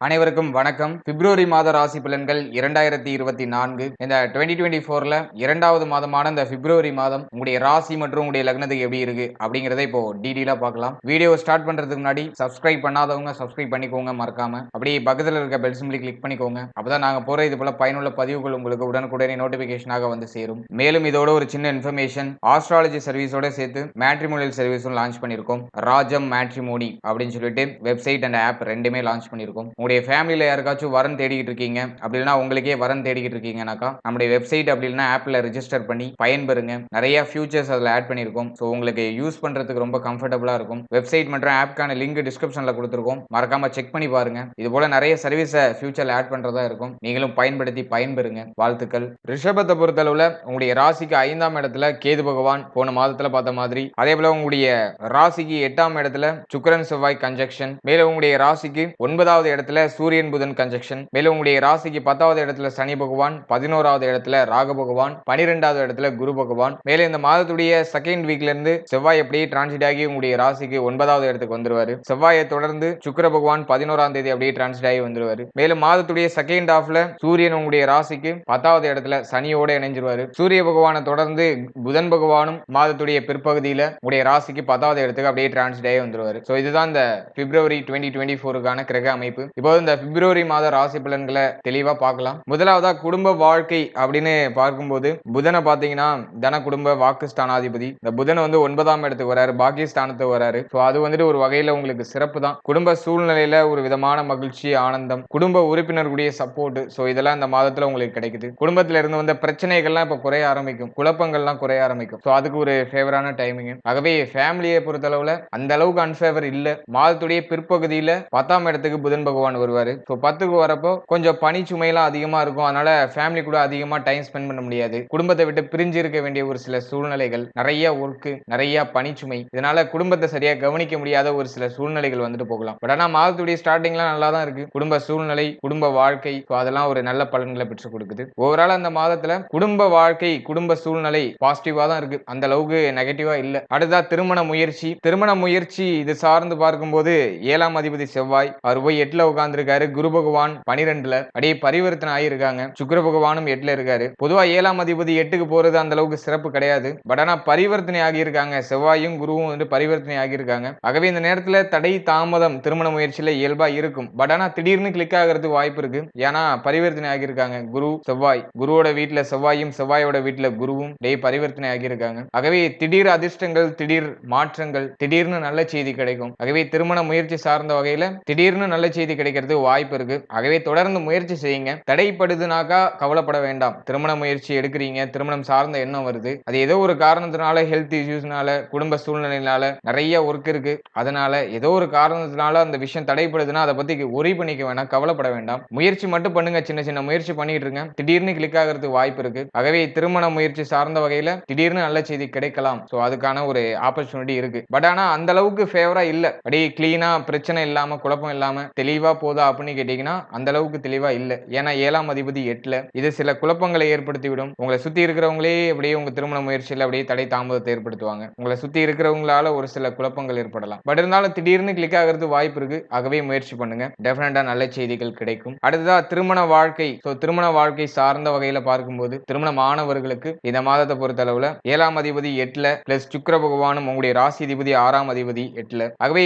அனைவருக்கும் வணக்கம். பிப்ரவரி மாத ராசி பலன்கள் இரண்டாயிரத்தி இருபத்தி நான்கு. இந்த டுவெண்ட்டி டுவெண்ட்டி ஃபோர்ல இரண்டாவது மாதமான இந்த பிப்ரவரி மாதம் உங்களுடைய ராசி மற்றும் உங்களுடைய லக்னத்துக்கு எப்படி இருக்கு அப்படிங்கறத இப்போ டீடெயிலா பார்க்கலாம். வீடியோ ஸ்டார்ட் பண்றதுக்கு முன்னாடி சப்ஸ்கிரைப் பண்ணாதவங்க சப்ஸ்கிரைப் பண்ணிக்கோங்க மறக்காம. அப்படியே பக்கத்தில் இருக்க பெல் சிம்பிளி கிளிக் பண்ணிக்கோங்க. அப்பதான் நாங்க போற இது போல பயனுள்ள பதிவுகள் உங்களுக்கு உடனுக்குடனே நோட்டிபிகேஷனாக வந்து சேரும். மேலும் இதோட ஒரு சின்ன இன்ஃபர்மேஷன் ஆஸ்ட்ராலஜி சர்வீஸோட சேர்த்து மேட்ரிமோனியல் சர்வீஸும் லான்ச் பண்ணிருக்கோம் ராஜம் மேட்ரிமோனி அப்படின்னு சொல்லிட்டு வெப்சைட் அண்ட் ஆப் ரெண்டுமே லான்ச் பண்ணியிருக்கோம். உங்களுடைய ஃபேமிலியில் யாருக்காச்சும் வரன் தேடிக்கிட்டு இருக்கீங்க அப்படி இல்லைனா உங்களுக்கே வரன் தேடிக்கிட்டு இருக்கீங்கனாக்கா நம்முடைய வெப்சைட் அப்படி இல்லைனா ஆப்பில் ரிஜிஸ்டர் பண்ணி பயன்பெறுங்க. நிறைய ஃபியூச்சர்ஸ் அதில் ஆட் பண்ணியிருக்கோம். ஸோ உங்களுக்கு யூஸ் பண்ணுறதுக்கு ரொம்ப கம்ஃபர்டபுளாக இருக்கும். வெப்சைட் மற்றும் ஆப்க்கான லிங்க் டிஸ்கிரிப்ஷனில் கொடுத்துருக்கோம். மறக்காமல் செக் பண்ணி பாருங்க. இது போல நிறைய சர்வீஸை ஃபியூச்சரில் ஆட் பண்ணுறதா இருக்கும். நீங்களும் பயன்படுத்தி பயன்பெறுங்க. வாழ்த்துக்கள். ரிஷபத்தை பொறுத்தளவில் உங்களுடைய ராசிக்கு ஐந்தாம் இடத்துல கேது பகவான் போன மாதத்துல பார்த்த மாதிரி அதே போல உங்களுடைய ராசிக்கு எட்டாம் இடத்துல சுக்கரன் செவ்வாய் கன்ஜெக்ஷன் மேலும் உங்களுடைய ராசிக்கு ஒன்பதாவது இடத்துல சூரியன் புதன் கன்ஜெக்ஷன் மேலும் உங்களுடைய ராசிக்கு பத்தாவது இடத்துல சனி பகவான் பதினோராவது இடத்துல ராக பகவான் பனிரெண்டாவது இடத்துல குரு பகவான். மேலும் இந்த மாதத்துடைய செகண்ட் வீக்ல இருந்து செவ்வாய் எப்படி டிரான்சிட் ஆகி உங்களுடைய ராசிக்கு ஒன்பதாவது இடத்துக்கு வந்துருவாரு. செவ்வாயை தொடர்ந்து சுக்கிர பகவான் பதினோராம் தேதி அப்படியே டிரான்சிட் ஆகி வந்துருவாரு. மேலும் மாதத்துடைய செகண்ட் ஹாஃப்ல சூரியன் உங்களுடைய ராசிக்கு பத்தாவது இடத்துல சனியோட இணைஞ்சிருவாரு. சூரிய பகவானை தொடர்ந்து புதன் பகவானும் மாதத்துடைய பிற்பகுதியில உங்களுடைய ராசிக்கு பத்தாவது இடத்துக்கு அப்படியே டிரான்சிட் ஆகி வந்துருவாரு. ஸோ இதுதான் இந்த பிப்ரவரி டுவெண்ட்டி டுவெண்ட்டி ஃபோருக்கான கிரக அமைப்பு. இப்போ இந்த பிப்ரவரி மாத ராசி பலன்களை தெளிவா பார்க்கலாம். முதலாவதா குடும்ப வாழ்க்கை அப்படின்னு பார்க்கும்போது புதனை பாத்தீங்கன்னா தன குடும்ப வாக்கு ஸ்தானாதிபதி. இந்த புதன் வந்து ஒன்பதாம் இடத்துக்கு வராரு பாக்கிய ஸ்தானத்துக்கு வராரு. ஸோ அது வந்துட்டு ஒரு வகையில உங்களுக்கு சிறப்பு தான். குடும்ப சூழ்நிலையில ஒரு விதமான மகிழ்ச்சி ஆனந்தம் குடும்ப உறுப்பினர்களுடைய சப்போர்ட் ஸோ இதெல்லாம் இந்த மாதத்துல உங்களுக்கு கிடைக்குது. குடும்பத்துல இருந்து வந்த பிரச்சனைகள்லாம் இப்ப குறைய ஆரம்பிக்கும். குழப்பங்கள்லாம் குறைய ஆரம்பிக்கும். ஸோ அதுக்கு ஒரு ஃபேவரான டைமிங் ஆகவே ஃபேமிலியை பொறுத்தளவுல அந்த அளவுக்கு அன்ஃபேவர் இல்ல. மாதத்துடைய பிற்பகுதியில பத்தாம் இடத்துக்கு புதன் பகவான் வருவார். ஸோ பத்துக்கு வரப்போ கொஞ்சம் பனி சுமையெல்லாம் அதிகமாக இருக்கும். அதனால ஃபேமிலி கூட அதிகமாக டைம் ஸ்பெண்ட் பண்ண முடியாது. குடும்பத்தை விட்டு பிரிஞ்சு இருக்க வேண்டிய ஒரு சில சூழ்நிலைகள் நிறைய ஒர்க்கு நிறைய பனிச்சுமை இதனால குடும்பத்தை சரியாக கவனிக்க முடியாத ஒரு சில சூழ்நிலைகள் வந்துட்டு போகலாம். பட் ஆனால் மாதத்துடைய ஸ்டார்டிங்லாம் நல்லா தான் இருக்கு. குடும்ப சூழ்நிலை குடும்ப வாழ்க்கை ஸோ அதெல்லாம் ஒரு நல்ல பலன்களை பெற்றுக் கொடுக்குது. ஓவரால் அந்த மாதத்தில் குடும்ப வாழ்க்கை குடும்ப சூழ்நிலை பாசிட்டிவாக தான் இருக்கு. அந்த அளவுக்கு நெகட்டிவா இல்லை. அடுத்தா திருமண முயற்சி. திருமண முயற்சி இது சார்ந்து பார்க்கும்போது ஏழாம் அதிபதி செவ்வாய் அவர் போய் எட்டுல உட்கார்ந்துருக்காரு. குரு பகவான் பனிரெண்டுல அப்படியே பரிவர்த்தனை ஆகியிருக்காங்க சுக்கர பகவானும் எட்டுல இருக்காரு. பொதுவா ஏழாம் அதிபதி எட்டுக்கு போறது அந்த அளவுக்கு சிறப்பு கிடையாது. பட் ஆனா பரிவர்த்தனை ஆகியிருக்காங்க செவ்வாயும் குருவும் வந்து பரிவர்த்தனை ஆகியிருக்காங்க ஆகவே இந்த நேரத்துல தடை தாமதம் திருமண முயற்சியில இயல்பா இருக்கும். பட் ஆனா திடீர்னு கிளிக் ஆகிறதுக்கு வாய்ப்பு இருக்கு. ஏன்னா பரிவர்த்தனை ஆகியிருக்காங்க குரு செவ்வாய். குருவோட வீட்டுல செவ்வாயும் செவ்வாயோட வீட்டுல குருவும் டே பரிவர்த்தனை ஆகியிருக்காங்க ஆகவே திடீர் அதிர்ஷ்டங்கள் திடீர் மாற்றங்கள் திடீர்னு நல்ல செய்தி கிடைக்கும். ஆகவே திருமண முயற்சி சார்ந்த வகையில திடீர்னு நல்ல செய்தி கிடைக்கும். கிடைக்கிறதுக்கு வாய்ப்பு இருக்கு. ஆகவே தொடர்ந்து முயற்சி செய்யுங்க. தடைப்படுதுனாக்கா கவலைப்பட வேண்டாம். திருமண முயற்சி எடுக்கிறீங்க. திருமணம் சார்ந்த எண்ணம் வருது. அது ஏதோ ஒரு காரணத்தினால ஹெல்த் இஷ்யூஸ்னால குடும்ப சூழ்நிலையினால நிறைய ஒர்க் இருக்கு. அதனால ஏதோ ஒரு காரணத்தினால அந்த விஷயம் தடைப்படுதுன்னா அதை பத்தி ஒரி பண்ணிக்க வேண்டாம் கவலைப்பட வேண்டாம். முயற்சி மட்டும் பண்ணுங்க. சின்ன சின்ன முயற்சி பண்ணிட்டு இருங்க. திடீர்னு கிளிக் ஆகிறதுக்கு வாய்ப்பு இருக்கு. ஆகவே திருமண முயற்சி சார்ந்த வகையில திடீர்னு நல்ல செய்தி கிடைக்கலாம். ஸோ அதுக்கான ஒரு ஆப்பர்ச்சுனிட்டி இருக்கு. பட் ஆனா அந்த அளவுக்கு ஃபேவரா இல்ல. அப்படியே கிளீனா பிரச்சனை இல்லாம குழப்பம் இல்லாம தெளிவா போதா அப்படின்னு கேட்டீங்கன்னா அந்த அளவுக்கு தெளிவா இல்ல. ஏன்னா ஏழாம் அதிபதி எட்டுல இது சில குழப்பங்களை ஏற்படுத்திவிடும். உங்களை சுத்தி இருக்கிறவங்களே அப்படியே உங்க திருமண முயற்சியில் அப்படியே தடை தாமதத்தை ஏற்படுத்துவாங்க. உங்களை சுத்தி இருக்கிறவங்களால ஒரு சில குழப்பங்கள் ஏற்படலாம். பட் இருந்தாலும் திடீர்னு கிளிக் ஆகிறது வாய்ப்பு இருக்கு. ஆகவே முயற்சி பண்ணுங்க. டெஃபினட்டா நல்ல செய்திகள் கிடைக்கும். அடுத்ததா திருமண வாழ்க்கை. ஸோ திருமண வாழ்க்கை சார்ந்த வகையில பார்க்கும்போது திருமண மாணவர்களுக்கு இந்த மாதத்தை பொறுத்த அளவுல ஏழாம் அதிபதி எட்டுல பிளஸ் சுக்கர பகவானும் உங்களுடைய ராசி அதிபதி ஆறாம் அதிபதி எட்டுல. ஆகவே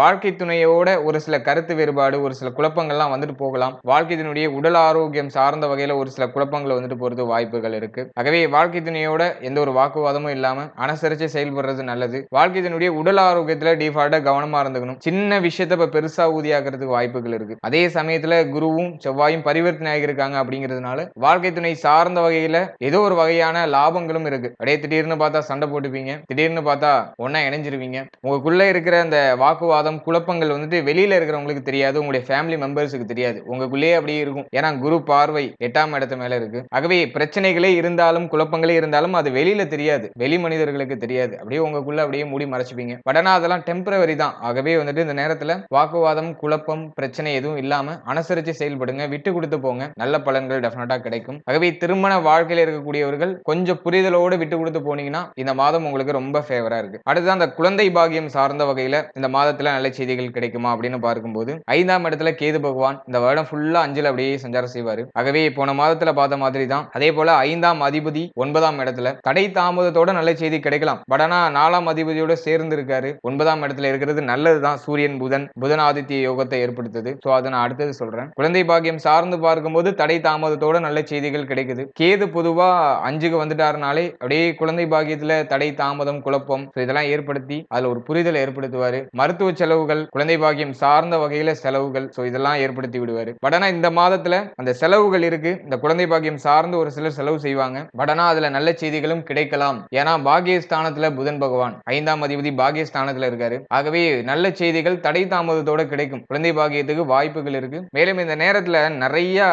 வாழ்க்கை துணையோட ஒரு சில கருத்து வேறுபாடு ஒரு சில குழப்பங்கள்லாம் வந்துட்டு போகலாம். வாழ்க்கை துணையுடைய உடல் ஆரோக்கியம் சார்ந்த வகையில ஒரு சில குழப்பங்கள் வந்துட்டு போறது வாய்ப்புகள் இருக்கு. ஆகவே வாழ்க்கை துணையோட எந்த ஒரு வாக்குவாதமும் இல்லாமல் அனுசரிச்சு செயல்படுறது நல்லது. வாழ்க்கை துணையுடைய உடல் ஆரோக்கியத்துல டிஃபால்ட்டாக கவனமா இருந்துக்கணும். சின்ன விஷயத்த இப்போ பெருசாக ஊதியாக்குறதுக்கு வாய்ப்புகள் இருக்கு. அதே சமயத்தில் குருவும் செவ்வாயும் பரிவர்த்தனை ஆகியிருக்காங்க அப்படிங்கிறதுனால வாழ்க்கை துணை சார்ந்த வகையில் ஏதோ ஒரு வகையான லாபங்களும் இருக்கு. அப்படியே திடீர்னு பார்த்தா சண்டை போட்டுப்பீங்க. திடீர்னு பார்த்தா ஒன்றா இணைஞ்சிருவீங்க. உங்களுக்குள்ளே இருக்கிற அந்த வாக்குவாதம் குழப்பங்கள் வந்துட்டு வெளியில இருக்கிறவங்களுக்கு தெரியாது. உங்களுடைய ஃபேமிலி மெம்பர்ஸுக்கு தெரியாது. உங்களுக்குள்ளேயே அப்படியே இருக்கும். ஏன்னா குரு பார்வை எட்டாம் இடத்து மேல இருக்கு. ஆகவே பிரச்சனைகளே இருந்தாலும் குழப்பங்களே இருந்தாலும் அது வெளியில தெரியாது. வெளி மனிதர்களுக்கு தெரியாது. அப்படியே உங்களுக்குள்ள அப்படியே மூடி மறைச்சிப்பீங்க. பட் அதெல்லாம் டெம்பரவரி தான். ஆகவே வந்துட்டு இந்த நேரத்துல வாக்குவாதம் குழப்பம் பிரச்சனை எதுவும் இல்லாம அனுசரிச்சு செயல்படுங்க. விட்டு கொடுத்து போங்க. நல்ல பலன்கள் டெஃபினட்டா கிடைக்கும். ஆகவே திருமண வாழ்க்கையில இருக்கக்கூடியவர்கள் கொஞ்சம் புரிதலோடு விட்டு கொடுத்து போனீங்கன்னா இந்த மாதம் உங்களுக்கு ரொம்ப ஃபேவரா இருக்கு. அடுத்து அந்த குழந்தை பாகியம் சார்ந்த வகையில இந்த மாதத்துல நல்ல செய்திகள் கிடைக்குமா அப்படின்னு பார்க்கும்போது ஐந்தாம் இடத்துல கேது பகவான் இந்த வருடம் ஃபுல்லா அஞ்சுல அப்படியே சஞ்சாரம் செய்வாரு. ஆகவே போன மாதத்துல பார்த்த மாதிரி தான் அதே போல ஐந்தாம் அதிபதி ஒன்பதாம் இடத்துல தடை தாமதத்தோட நல்ல செய்தி கிடைக்கலாம். பட் ஆனா நாலாம் அதிபதியோட சேர்ந்து இருக்காரு. ஒன்பதாம் இடத்துல இருக்கிறது நல்லதுதான். சூரியன் புதன் புதன் ஆதித்ய யோகத்தை ஏற்படுத்துது. சோ அதை நான் அடுத்தது சொல்றேன். குழந்தை பாக்கியம் சார்ந்து பார்க்கும்போது தடை தாமதத்தோட நல்ல செய்திகள் கிடைக்குது. கேது பொதுவா அஞ்சுக்கு வந்துட்டாருனாலே அப்படியே குழந்தை பாக்கியத்துல தடை தாமதம் குழப்பம் இதெல்லாம் ஏற்படுத்தி அதுல ஒரு புரிதலை ஏற்படுத்துவாரு. மருத்துவ செலவுகள் குழந்தை பாக்கியம் சார்ந்த வகையில செலவுகள் சோ இதெல்லாம் ஏற்படுத்தி விடுவார். பட் இந்த மாதத்துல அந்த செலவுகள் இருக்கு. இந்த குழந்தை பாக்கியம் சார்ந்து ஒரு சிலர் செலவு செய்வாங்க. பட் ஆனா அதுல நல்ல செய்திகளும் கிடைக்கலாம். ஏன்னா பாகியஸ்தானத்தில் புதன் பகவான் ஐந்தாம் அதிபதி பாகியஸ்தானத்தில் இருக்காரு. ஆகவே நல்ல செய்திகள் தடை தாமதத்தோட கிடைக்கும். குழந்தை பாக்கியத்துக்கு வாய்ப்புகள் இருக்கு. மேலும் இந்த நேரத்துல நிறைய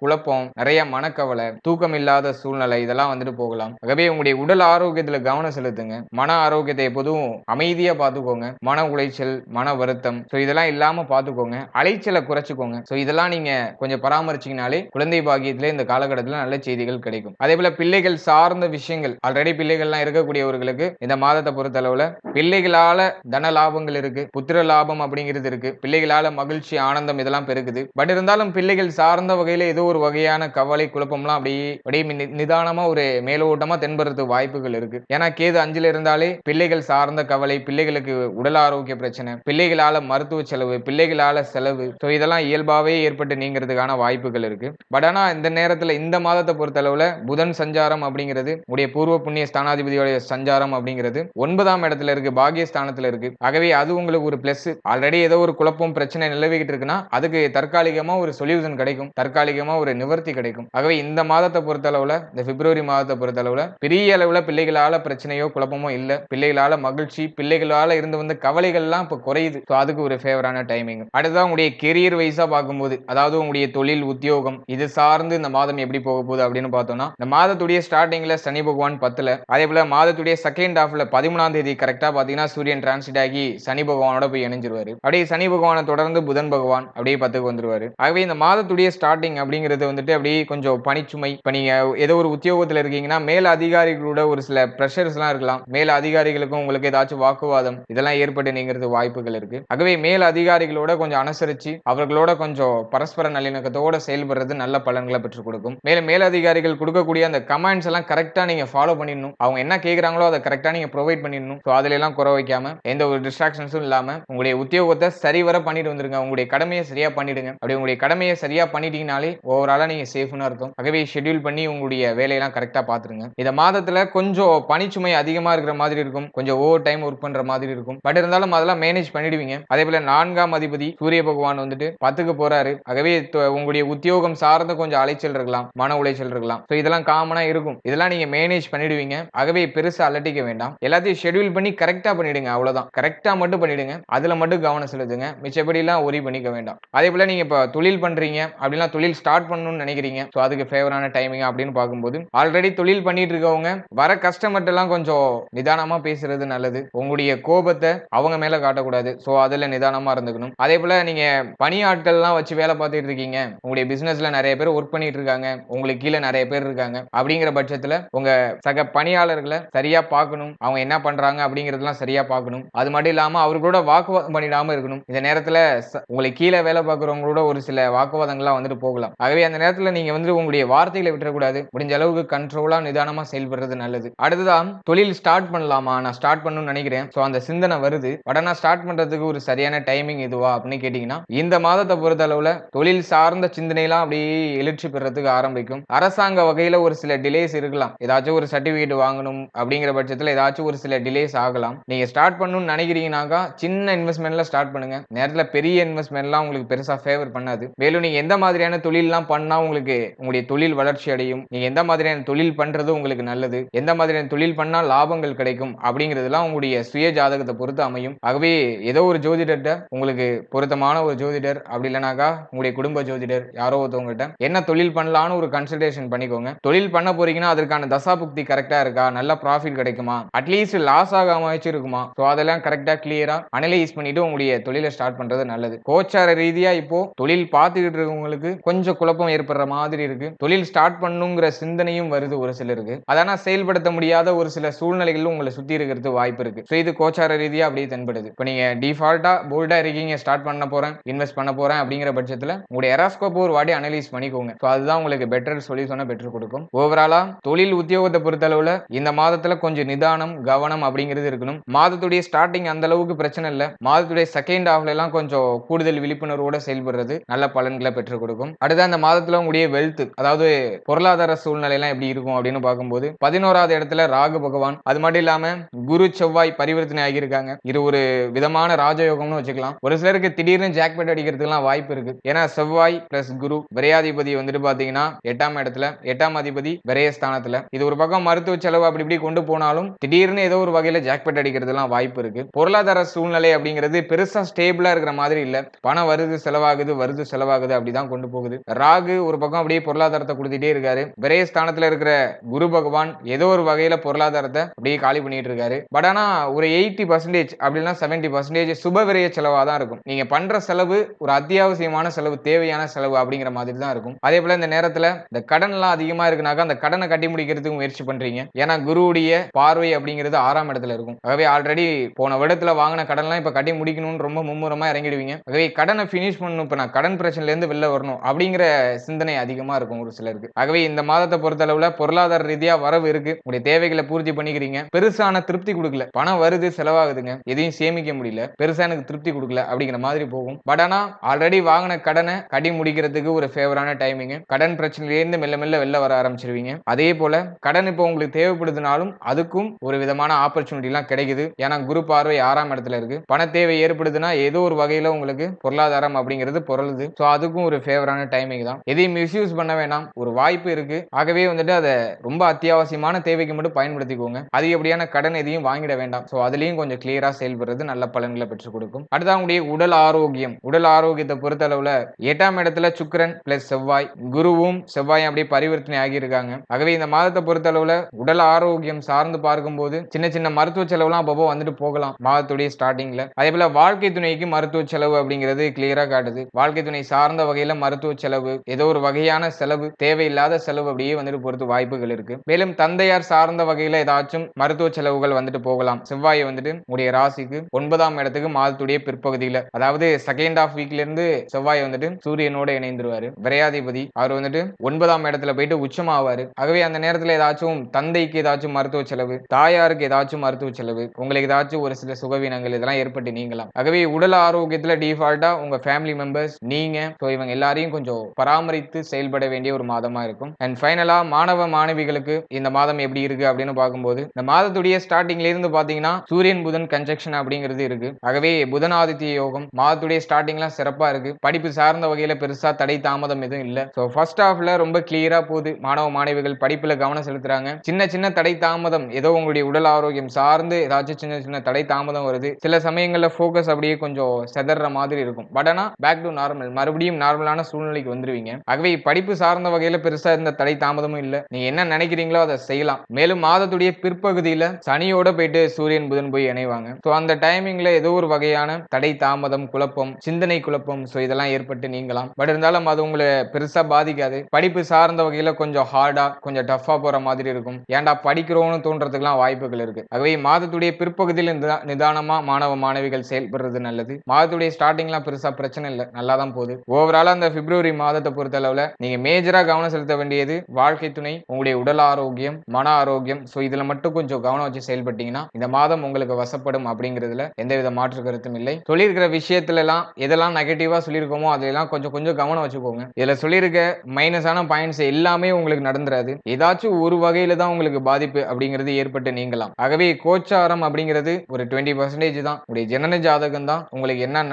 குழப்பம் நிறைய மனக்கவலை தூக்கம் இல்லாத சூழ்நிலை இதெல்லாம் வந்துட்டு போகலாம். ஆகவே உங்களுடைய உடல் ஆரோக்கியத்துல கவனம் செலுத்துங்க. மன ஆரோக்கியத்தை எப்போதும் அமைதியா பார்த்துக்கோங்க. மன உளைச்சல் மன வருத்தம் ஸோ இதெல்லாம் இல்லாம பார்த்துக்கோங்க. அலைச்சலை குறைச்சிக்கோங்க. ஸோ இதெல்லாம் நீங்க கொஞ்சம் பராமரிச்சீங்கனாலே குழந்தை பாக்கியத்துல இந்த காலகட்டத்தில் நல்ல செய்திகள் கிடைக்கும். அதே போல பிள்ளைகள் சார்ந்த விஷயங்கள் ஆல்ரெடி பிள்ளைகள்லாம் இருக்கக்கூடியவர்களுக்கு இந்த மாதத்தை பொறுத்த அளவில் பிள்ளைகளால தன லாபங்கள் இருக்கு புத்திர லாபம் அப்படிங்கிறது இருக்கு பிள்ளைகளால மகிழ்ச்சி ஆனந்தம் இதெல்லாம் பெருக்குது. பட் இருந்தாலும் பிள்ளைகள் சார்ந்த வகையில ஏதோ ஒரு வகையான கவலை குழப்பம்லாம் அப்படியே அப்படியே நிதானமா ஒரு மேலோட்டமா தென்படுறது வாய்ப்புகள் இருக்கு. ஏன்னா கேது அஞ்சுல இருந்தாலே பிள்ளைகள் சார்ந்த கவலை பிள்ளைகளுக்கு உடல் ஆரோக்கிய பிரச்சனை பிள்ளைகளால மருத்துவ செலவு பிள்ளைகளால செலவு ஸோ இதெல்லாம் இயல்பாகவே ஏற்பட்டு நீங்கிறதுக்கான வாய்ப்புகள் இருக்குது பட் ஆனால் இந்த நேரத்தில் இந்த மாதத்தை பொறுத்தளவில் புதன் சஞ்சாரம் அப்படிங்கிறது உடைய பூர்வ புண்ணிய ஸ்தானாதிபதியோடைய சஞ்சாரம் அப்படிங்கிறது ஒன்பதாம் இடத்துல இருக்கு பாகியஸ்தானத்துல இருக்கு. ஆகவே அது உங்களுக்கு ஒரு பிளஸ் ஆல்ரெடி ஏதோ ஒரு குழப்பம் பிரச்சனை நிலவிக்கிட்டு இருக்குன்னா அதுக்கு தற்காலிகமாக ஒரு சொல்யூஷன் கிடைக்கும். தற்காலிகமாக ஒரு நிவர்த்தி கிடைக்கும். ஆகவே இந்த மாதத்தை பொறுத்தளவில் இந்த பிப்ரவரி மாதத்தை பொறுத்தளவில் பெரிய அளவில் பிள்ளைகளால் பிரச்சனையோ குழப்பமோ இல்லை. பிள்ளைகளால் மகிழ்ச்சி பிள்ளைகளால் இருந்து வந்த கவலைகள்லாம் இப்போ குறையுது. ஸோ அதுக்கு ஒரு ஃபேவரான டைமிங் அடுத்ததான் உங்களுடைய உங்களுடைய கெரியர் வைஸா பார்க்கும்போது அதாவது உங்களுடைய தொழில் உத்தியோகம் இது சார்ந்து இந்த மாதம் எப்படி போக போகுது அப்படின்னு பார்த்தோம்னா இந்த மாதத்துடைய ஸ்டார்டிங்ல சனி பகவான் பத்துல அதே போல மாதத்துடைய செகண்ட் ஹாஃப்ல பதிமூணாம் தேதி கரெக்டா பாத்தீங்கன்னா சூரியன் டிரான்சிட் ஆகி சனி பகவானோட போய் இணைஞ்சிருவாரு. அப்படியே சனி பகவானை தொடர்ந்து புதன் பகவான் அப்படியே பத்துக்கு வந்துருவாரு. ஆகவே இந்த மாதத்துடைய ஸ்டார்டிங் அப்படிங்கிறது வந்துட்டு அப்படியே கொஞ்சம் பணிச்சுமை. இப்ப நீங்க ஏதோ ஒரு உத்தியோகத்துல இருக்கீங்கன்னா மேல அதிகாரிகளோட ஒரு சில ப்ரெஷர்ஸ் எல்லாம் இருக்கலாம். மேல அதிகாரிகளுக்கும் உங்களுக்கு ஏதாச்சும் வாக்குவாதம் இதெல்லாம் ஏற்பட்டு நீங்கிறது வாய்ப்புகள் இருக்கு. ஆகவே மேல் அதிகாரிகளோட கொஞ்சம் அனுசரிச்சு அவர்களோட கொஞ்சம் பரஸ்பர நல்லிணக்கத்தோட செயல்படுறது நல்ல பலன்களை பெற்றுக் கொடுக்கும். மேலும் மேலதிகாரிகள் கொடுக்கக்கூடிய அந்த கமெண்ட்ஸ் எல்லாம் கரெக்டா நீங்க ஃபாலோ பண்ணிடணும். அவங்க என்ன கேட்கறாங்களோ அதை கரெக்டா நீங்க ப்ரொவைட் பண்ணிடணும். ஸோ அதுல எல்லாம் குறை வைக்காம எந்த ஒரு டிஸ்ட்ராக்ஷன்ஸும் இல்லாம உங்களுடைய உத்தியோகத்தை சரிவர பண்ணிட்டு வந்துருங்க. உங்களுடைய கடமையை சரியா பண்ணிடுங்க. அப்படி உங்களுடைய கடமையை சரியா பண்ணிட்டீங்கனாலே ஓவராலா நீங்க சேஃப்னு அர்த்தம். ஆகவே ஷெட்யூல் பண்ணி உங்களுடைய வேலையெல்லாம் கரெக்டா பாத்துருங்க. இந்த மாதத்துல கொஞ்சம் பணிச்சுமை அதிகமா இருக்கிற மாதிரி இருக்கும். கொஞ்சம் ஓவர் டைம் ஒர்க் பண்ற மாதிரி இருக்கும். பட் இருந்தாலும் அதெல்லாம் மேனேஜ் பண்ணிடுவீங்க. அதே போல நான்காம் அதிபதி சூரிய பகவான் வந்துட்டு பத்துக்கு போறாரு. ஆகவே உங்களுடைய உத்தியோகம் சார்ந்த கொஞ்சம் அலைச்சல் இருக்கலாம் மன உளைச்சல் இருக்கலாம். ஸோ இதெல்லாம் காமனா இருக்கும். இதெல்லாம் நீங்க மேனேஜ் பண்ணிடுவீங்க. ஆகவே பெருசா அலட்டிக்க வேண்டாம். எல்லாத்தையும் ஷெட்யூல் பண்ணி கரெக்டா பண்ணிடுங்க அவ்வளவுதான். கரெக்டா மட்டும் பண்ணிடுங்க. அதுல மட்டும் கவனம் செலுத்துங்க. மிச்சப்படி எல்லாம் ஒரி பண்ணிக்க வேண்டாம். அதே போல நீங்க இப்ப தொழில் பண்றீங்க. அப்படின்னா தொழில் ஸ்டார்ட் பண்ணணும்னு நினைக்கிறீங்க. ஸோ அதுக்கு ஃபேவரான டைமிங் அப்படின்னு பார்க்கும்போது ஆல்ரெடி தொழில் பண்ணிட்டு இருக்கவங்க வர கஸ்டமர்ட்ட எல்லாம் கொஞ்சம் நிதானமா பேசுறது நல்லது. உங்களுடைய கோபத்தை அவங்க மேல காட்டக்கூடாது. ஸோ அதுல நிதானமா இருந்துக்கணும். அதே போல நீங்க பணியாட்கள்லாம் வச்சு வேலை பார்த்துட்டு இருக்கீங்க. உங்களுடைய பிசினஸ்ல நிறைய பேர் ஒர்க் பண்ணிட்டு இருக்காங்க. உங்களுக்கு கீழே நிறைய பேர் இருக்காங்க. அப்படிங்கிற பட்சத்துல உங்க சக பணியாளர்களை சரியா பார்க்கணும். அவங்க என்ன பண்றாங்க அப்படிங்கறதெல்லாம் சரியா பார்க்கணும். அது மட்டும் இல்லாம அவர்களோட வாக்குவாதம் பண்ணிடாம இருக்கணும். இந்த நேரத்துல உங்களுக்கு கீழே வேலை பார்க்குறவங்களோட ஒரு சில வாக்குவாதங்கள்லாம் வந்துட்டு போகலாம். ஆகவே அந்த நேரத்துல நீங்க வந்து உங்களுடைய வார்த்தைகளை விட்டுறக்கூடாது. முடிஞ்ச அளவுக்கு கண்ட்ரோலா நிதானமா செயல்படுறது நல்லது. அடுத்ததான் தொழில் ஸ்டார்ட் பண்ணலாமா? நான் ஸ்டார்ட் பண்ணணும்னு நினைக்கிறேன். ஸோ அந்த சிந்தனை வருது. பட் நான் ஸ்டார்ட் பண்றதுக்கு ஒரு சரியான டைமிங் இதுவா அப்படின்னு கேட்டீங்கன்னா இந்த மாதத்தை பொறுத்த அளவுல தொழில் சார்ந்த சிந்தனைலாம் அப்படியே எழுச்சி பெறத்துக்கு ஆரம்பிக்கும். அரசாங்க வகையில ஒரு சில டிலேஸ் இருக்கலாம். ஏதாச்சும் ஒரு சர்டிபிகேட் வாங்கணும் அப்படிங்கிற பட்சத்தில் ஏதாச்சும் ஒரு சில டிலேஸ் ஆகலாம். நீங்க ஸ்டார்ட் பண்ணணும்னு நினைக்கிறீங்கன்னாக்கா சின்ன இன்வெஸ்ட்மெண்ட்ல ஸ்டார்ட் பண்ணுங்க. நேரத்தில் பெரிய இன்வெஸ்ட்மெண்ட்லாம் உங்களுக்கு பெருசாக ஃபேவர் பண்ணாது. மேலும் நீங்க எந்த மாதிரியான தொழில்லாம் பண்ணா உங்களுக்கு உங்களுடைய தொழில் வளர்ச்சி அடையும்? நீங்க எந்த மாதிரியான தொழில் பண்றது உங்களுக்கு நல்லது? எந்த மாதிரியான தொழில் பண்ணா லாபங்கள் கிடைக்கும்? அப்படிங்கிறதுலாம் உங்களுடைய சுய ஜாதகத்தை பொறுத்து அமையும். ஆகவே ஏதோ ஒரு ஜோதிடர்கிட்ட உங்களுக்கு பொருத்தமான ஒரு ஜோதிடர் அப்படி இல்லைனாக்கா உங்களுடைய குடும்ப ஜோதிடர் யாரோ ஒருத்தவங்ககிட்ட என்ன தொழில் பண்ணலாம்னு ஒரு கன்சல்டேஷன் பண்ணிக்கோங்க. தொழில் பண்ண போறீங்கன்னா அதற்கான தசாபுக்தி கரெக்டா இருக்கா? நல்ல ப்ராஃபிட் கிடைக்குமா? அட்லீஸ்ட் லாஸ் ஆகாம இருக்குமா ஸோ அதெல்லாம் கரெக்டா கிளியரா அனலைஸ் பண்ணிட்டு உங்களுடைய தொழிலை ஸ்டார்ட் பண்றது நல்லது. கோச்சார ரீதியா இப்போ தொழில் பார்த்துக்கிட்டு இருக்கவங்களுக்கு கொஞ்சம் குழப்பம் ஏற்படுற மாதிரி இருக்கு. தொழில் ஸ்டார்ட் பண்ணுங்கிற சிந்தனையும் வருது ஒரு சிலருக்கு. அதானா செயல்படுத்த முடியாத ஒரு சில சூழ்நிலைகளும் உங்களை சுத்தி இருக்கிறது வாய்ப்பு இருக்கு. ஸோ இது கோச்சார ரீதியா அப்படியே தென்படுது. இப்போ நீங்க டிஃபால்ட்டா போல்டா இருக்கீங்க ஸ்டார்ட் பண்ண போறேன். இன்வெஸ்ட் பண்ண போறேன் அப்படிங்கிற பட்சத்துல உங்களுடைய எராஸ்கோப் ஒரு வாட்டி அனலைஸ் பண்ணிக்கோங்க. ஸோ அதுதான் உங்களுக்கு பெட்டர் சொல்யூஷனை பெற்று கொடுக்கும். ஓவராலா தொழில் உத்தியோகத்தை பொறுத்தளவுல இந்த மாதத்துல கொஞ்சம் நிதானம் கவனம் அப்படிங்கிறது இருக்கணும். மாதத்துடைய ஸ்டார்டிங் அந்த அளவுக்கு பிரச்சனை இல்லை. மாதத்துடைய செகண்ட் ஹாஃப்ல எல்லாம் கொஞ்சம் கூடுதல் விழிப்புணர்வோட செயல்படுறது நல்ல பலன்களை பெற்றுக் கொடுக்கும். அடுத்து அந்த மாதத்துல உங்களுடைய வெல்த் அதாவது பொருளாதார சூழ்நிலை எல்லாம் எப்படி இருக்கும் அப்படின்னு பார்க்கும்போது பதினோராவது இடத்துல ராகு பகவான் அது மட்டும் இல்லாம குரு செவ்வாய் பரிவர்த்தனை ஆகியிருக்காங்க. இது ஒரு விதமான ராஜயோகம்னு வச்சுக்கலாம். ஒரு சிலருக்கு திடீர்னு ஜாக்பெட் அடிக்கிறதுக்குலாம் வாய்ப்பு இருக்கு. ஏன்னா செவ்வாய் பிளஸ் குரு விரையாதிபதி வந்துட்டு பாத்தீங்கன்னா எட்டாம் இடத்துல எட்டாம் அதிபதி விரயஸ்தானத்துல. இது ஒரு பக்கம் மருத்துவ செலவு அப்படி இப்படி கொண்டு போனாலும் திடீர்னு ஏதோ ஒரு வகையில ஜாக்பெட் அடிக்கிறதுலாம் வாய்ப்பு இருக்கு. பொருளாதார சூழ்நிலை அப்படிங்கிறது பெருசா ஸ்டேபிளா இருக்கிற மாதிரி இல்ல. பணம் வருது செலவாகுது வருது செலவாகுது அப்படிதான் கொண்டு போகுது. ராகு ஒரு பக்கம் அப்படியே பொருளாதாரத்தை கொடுத்துட்டே இருக்காரு. விரயஸ்தானத்துல இருக்கிற குரு பகவான் ஏதோ ஒரு வகையில பொருளாதாரத்தை அப்படியே காலி பண்ணிட்டு இருக்காரு. பட் ஆனா ஒரு எயிட்டி பர்சன்டேஜ் அப்படின்னா செவன்டி பர்சன்டேஜ் சுப விரைய செலவா தான் இருக்கும். நீங்க பண்ற செலவு ஒரு அத்தியாவசியமான செலவு தேவையான செலவு அப்படிங்கிற மாதிரி தான் இருக்கும். அதே போல இந்த நேரத்துல இந்த கடன் எல்லாம் அதிகமா இருக்குனாக்கா அந்த கடனை கட்டி முடிக்கிறதுக்கு முயற்சி பண்றீங்க. ஏன்னா குருவுடைய பார்வை அப்படிங்கிறது ஆறாம் இடத்துல இருக்கும். ஆகவே ஆல்ரெடி போன வருடத்தில் வாங்கின கடன்லாம் இப்ப கட்டி முடிக்கணும்னு ரொம்ப மும்முரமா இறங்கிடுவீங்க. ஆகவே கடனை ஃபினிஷ் பண்ணணும். இப்ப நான் கடன் பிரச்சனைல இருந்து வெளில வரணும். அப்படிங்கிற சிந்தனை அதிகமா இருக்கும் ஒரு சிலருக்கு. ஆகவே இந்த மாதத்தை பொறுத்தளவுல பொருளாதார ரீதியா வரவு இருக்கு. உங்களுடைய தேவைகளை பூர்த்தி பண்ணிக்கிறீங்க. பெருசான திருப்தி கொடுக்கல. பணம் வருது செலவாகுதுங்க. எதையும் சேமிக்க முடியல. பெருசா எனக்கு திருப்தி கொடுக்கல அப்படிங்கிற மாதிரி போகும். பட் ஆனா ஆல்ரெடி வாங்கின கடனை கடி முடிக்கிறதுக்கு ஒரு ஃபேவரான டைமிங் கடன் பிரச்சனையிலேருந்து மெல்ல மெல்ல வெளில வர ஆரம்பிச்சிருவீங்க. அதே போல கடன் இப்போ உங்களுக்கு தேவைப்படுதுனாலும் அதுக்கும் ஒரு விதமான ஆப்பர்ச்சுனிட்டி எல்லாம் கிடைக்குது. ஏன்னா குரு பார்வை ஆறாம் இடத்துல இருக்கு. பண தேவை ஏற்படுதுன்னா ஏதோ ஒரு வகையில உங்களுக்கு பொருளாதாரம் அப்படிங்கிறது பொருளுது. ஸோ அதுக்கும் ஒரு ஃபேவரான டைமிங் தான். எதையும் மிஸ்யூஸ் பண்ண வேணாம். ஒரு வாய்ப்பு இருக்கு. ஆகவே வந்துட்டு அதை ரொம்ப அத்தியாவசியமான தேவைக்கு மட்டும் பயன்படுத்திக்கோங்க. அதிகப்படியான கடன் எதையும் வாங்கிட வேண்டாம். ஸோ அதுலேயும் கொஞ்சம் கிளியரா செயல்படுறது நல்ல பலன்களை பெற்றுக் கொடுக்கும். அடுத்து அவங்களுடைய உடல் ஆரோக்கியம். உடல் ஆரோக்கியத்தை பொறுத்த அளவுல எட்டாம் இடத்துல சுக்கரன் பிளஸ் செவ்வாய் குருவும் செவ்வாயும் அப்படியே பரிவர்த்தனை ஆகியிருக்காங்க. ஆகவே இந்த மாதத்தை பொறுத்த அளவுல உடல் ஆரோக்கியம் சார்ந்து பார்க்கும்போது சின்ன சின்ன மருத்துவ செலவுலாம் அப்பப்போ வந்துட்டு போகலாம் மாதத்துடைய ஸ்டார்டிங்ல அதே போல வாழ்க்கை துணைக்கு மருத்துவ செலவு அப்படிங்கிறது கிளியரா காட்டுது. வாழ்க்கை துணை சார்ந்த வகையில மருத்துவ செலவு ஏதோ ஒரு வகையான செலவு தேவையில்லாத செலவு அப்படியே வந்துட்டு பொறுத்து வாய்ப்புகள் இருக்கு. மேலும் தந்தையார் சார்ந்த வகையில ஏதாச்சும் மருத்துவ செலவுகள் வந்துட்டு போகலாம். செவ்வாய் வந்துட்டு உடைய ராசிக்கு ஒன்பதாம் இடத்துக்கு மாதத்துடைய பிற்பகுதியில. அதாவது செகண்ட் ஆஃப் வீக்ல இருந்து செவ்வாய் வந்துட்டு சூரியனோட இணைந்துருவாரு. விரையாதிபதி அவர் வந்துட்டு ஒன்பதாம் இடத்துல போயிட்டு உச்சமாவாரு. ஆகவே அந்த நேரத்துல ஏதாச்சும் தந்தைக்கு ஏதாச்சும் மருத்துவ செலவு தாயாருக்கு ஏதாச்சும் மருத்துவ செலவு உங்களுக்கு ஏதாச்சும் ஒரு சில சுகவீனங்கள் இதெல்லாம் ஏற்பட்டு நீங்களாம் ஆகவே உடல் ஆரோக்கியத்துல டிஃபால்ட்டா உங்க ஃபேமிலி மெம்பர்ஸ் நீங்க ஸோ இவங்க எல்லாரையும் கொஞ்சம் பராமரித்து செயல்பட வேண்டிய ஒரு மாதமா இருக்கும். அண்ட் ஃபைனலா மாணவ மாணவிகளுக்கு இந்த மாதம் எப்படி இருக்கு அப்படின்னு பார்க்கும்போது இந்த மாதத்துடைய ஸ்டார்டிங்ல இருந்து பாத்தீங்கன்னா சூரியன் புதன் கன்ஜெக்ஷன் அப்படிங்கிறது இருக்கு. ஆகவே புதனாதித்ய யோகம் மாதத்துடைய ஸ்டார்டிங்லாம் சிறப்பாக இருக்குது படிப்பு சார்ந்த வகையில் பெருசாக தடை தாமதம் எதுவும் இல்லை. ஸோ ஃபர்ஸ்ட் ஹாஃபில் ரொம்ப கிளியராக போகுது. மாணவ மாணவிகள் படிப்பில் கவனம் செலுத்துறாங்க. சின்ன சின்ன தடை தாமதம் ஏதோ உங்களுடைய உடல் ஆரோக்கியம் சார்ந்து ஏதாச்சும் சின்ன சின்ன தடை தாமதம் வருது. சில சமயங்களில் ஃபோக்கஸ் அப்படியே கொஞ்சம் செதற மாதிரி இருக்கும். பட் ஆனால் பேக் டு நார்மல் மறுபடியும் நார்மலான சூழ்நிலைக்கு வந்துருவீங்க. ஆகவே படிப்பு சார்ந்த வகையில் பெருசாக இருந்த தடை தாமதமும் இல்லை. நீங்கள் என்ன நினைக்கிறீங்களோ அதை செய்யலாம். மேலும் மாதத்துடைய பிற்பகுதியில் சனியோட போயிட்டு சூரியன் புதன் போய் இணைவாங்க. ஸோ அந்த டைமிங்கில் ஏதோ ஒரு வகையான தடை தாமதம் குழப்பம் சிந்தனை குழப்பம் ஸோ இதெல்லாம் ஏற்பட்டு நீங்களாம் பட் இருந்தாலும் அது உங்களை பெருசா பாதிக்காது. படிப்பு சார்ந்த வகையில கொஞ்சம் ஹார்டா கொஞ்சம் டஃபா போற மாதிரி இருக்கும். ஏன்டா படிக்கிறோம்னு தோன்றதுக்கெல்லாம் வாய்ப்புகள் இருக்கு. ஆகவே மாதத்துடைய பிற்பகுதியில் நிதானமாக நிதானமா மாணவ மாணவிகள் செயல்படுறது நல்லது. மாதத்துடைய ஸ்டார்டிங்லாம் பெருசா பிரச்சனை இல்லை. நல்லா தான் போகுது ஓவராலா அந்த பிப்ரவரி மாதத்தை பொறுத்த அளவில் நீங்க மேஜரா கவனம் செலுத்த வேண்டியது வாழ்க்கை துணை உங்களுடைய உடல் ஆரோக்கியம் மன ஆரோக்கியம். ஸோ இதுல மட்டும் கொஞ்சம் கவனம் வச்சு செயல்பட்டீங்கன்னா இந்த மாதம் உங்களுக்கு வசப்படும் அப்படிங்கிறதுல எந்தவித மாற்று கருத்தும் இல்லை. சொல்லியிருக்கிற விஷயத்துல எல்லாம் எதெல்லாம் நெகட்டிவாக சொல்லியிருக்கோமோ அதெல்லாம் கொஞ்சம் கொஞ்சம் கவனம் வச்சுக்கோங்க. இதுல சொல்லியிருக்க மைனஸான பாயிண்ட்ஸ் எல்லாமே உங்களுக்கு நடந்துராது. ஏதாச்சும் ஒரு வகையில் தான் உங்களுக்கு பாதிப்பு அப்படிங்கிறது ஏற்பட்டு நீங்கலாம். ஆகவே கோச்சாரம் அப்படிங்கிறது ஒரு டுவெண்ட்டி பர்சன்டேஜ் தான். உங்களுடைய ஜனன ஜாதகம் தான். உங்களுக்கு என்ன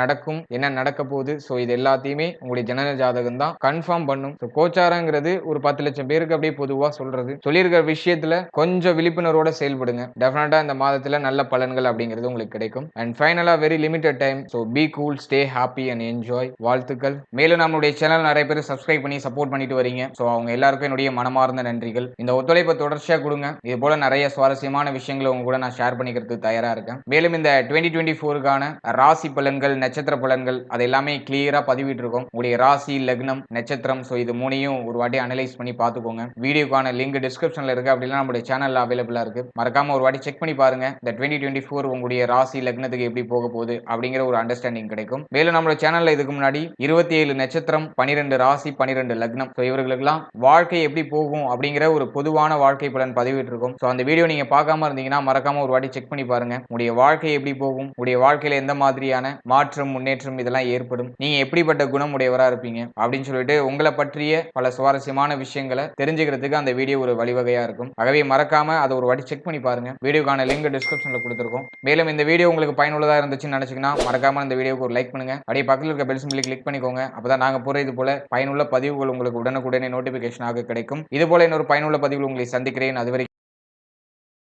நடக்கும் என்ன நடக்க போகுது ஸோ இது எல்லாத்தையுமே உங்களுடைய ஜனன ஜாதகம் தான் கன்ஃபார்ம் பண்ணும். ஸோ கோச்சாரங்கிறது ஒரு பத்து லட்சம் பேருக்கு அப்படியே பொதுவா சொல்றது. சொல்லியிருக்கிற விஷயத்துல கொஞ்சம் விழிப்புணர்வோட செயல்படுங்க. டெஃபினட்டா இந்த மாதத்துல நல்ல பலன்கள் அப்படிங்கிறது உங்களுக்கு கிடைக்கும். அண்ட் ஃபைனலா very limited time so be cool stay happy and enjoy வாழ்த்துக்கள். மேலும் நம்மளுடைய சேனல் நிறைய பேர் சப்ஸ்கிரைப் பண்ணி சப்போர்ட் பண்ணிட்டு வரீங்க. ஸோ அவங்க எல்லாருக்கும் என்னுடைய மனமார்ந்த நன்றிகள். இந்த ஒத்துழைப்பை தொடர்ச்சியாக கொடுங்க. இது போல நிறைய சுவாரஸ்யமான விஷயங்களை உங்க கூட நான் ஷேர் பண்ணிக்கிறதுக்கு தயாராக இருக்கேன். மேலும் இந்த டுவெண்ட்டி டுவெண்ட்டி ஃபோருக்கான ராசி பலன்கள் நட்சத்திர பலன்கள் அது எல்லாமே கிளியரா பதிவிட்டு இருக்கோம் உங்களுடைய ராசி லக்னம் நட்சத்திரம் ஸோ இது மூணையும் ஒரு வாட்டி அனலைஸ் பண்ணி பார்த்துக்கோங்க. வீடியோக்கான லிங்க் டிஸ்கிரிப்ஷனில் இருக்குது அப்படின்னா நம்மளுடைய சேனலில் அவைலபிளாக இருக்கு. மறக்காம ஒரு வாட்டி செக் பண்ணி பாருங்க. இந்த டுவெண்ட்டி டுவெண்ட்டி ஃபோர் உங்களுடைய ராசி லக்னத்துக்கு எப்படி போக போகுது அப்படிங்கிற ஒரு அண்டர்ஸ்டாண்டிங் கிடைக்கும். மேலும் நம்மளோட சேனல்ல இதுக்கு முன்னாடி இருபத்தி ஏழு நட்சத்திரம் பனிரெண்டு ராசி பனிரெண்டு லக்னம். ஸோ இவர்களுக்கெல்லாம் வாழ்க்கை எப்படி போகும் அப்படிங்கிற ஒரு பொதுவான வாழ்க்கை பலன் பதிவிட்டிருக்கும். ஸோ அந்த வீடியோ நீங்க பார்க்காம இருந்தீங்கன்னா மறக்காம ஒரு வாட்டி செக் பண்ணி பாருங்க. உடைய வாழ்க்கை எப்படி போகும்? உடைய வாழ்க்கையில எந்த மாதிரியான மாற்றம் முன்னேற்றம் இதெல்லாம் ஏற்படும்? நீங்க எப்படிப்பட்ட குணம் உடையவரா இருப்பீங்க? அப்படின்னு சொல்லிட்டு உங்களை பற்றிய பல சுவாரஸ்யமான விஷயங்களை தெரிஞ்சுக்கிறதுக்கு அந்த வீடியோ ஒரு வழிவகையா இருக்கும். ஆகவே மறக்காம அதை ஒரு வாட்டி செக் பண்ணி பாருங்க. வீடியோக்கான லிங்க் டிஸ்கிரிப்ஷன்ல கொடுத்துருக்கோம். மேலும் இந்த வீடியோ உங்களுக்கு பயனுள்ளதா இருந்துச்சுன்னு நினைச்சீங்கன்னா மறக்காம இந்த வீடியோக்கு ஒரு லைக் பண்ணுங்க. அப்படியே பக்கத்தில் இருக்க பெல் சிம்பிளி கிளிக் பண்ணிக்கோங்க. அப்பதான் நாங்க போற இது போல பயனுள்ள பதிவுகள் உங்களுக்கு உடனுக்குடனே நோட்டிபிகேஷனாக கிடைக்கும். இது போல இன்னொரு பயனுள்ள பதிவுகள் உங்களை சந்திக்கிறேன். அதுவரை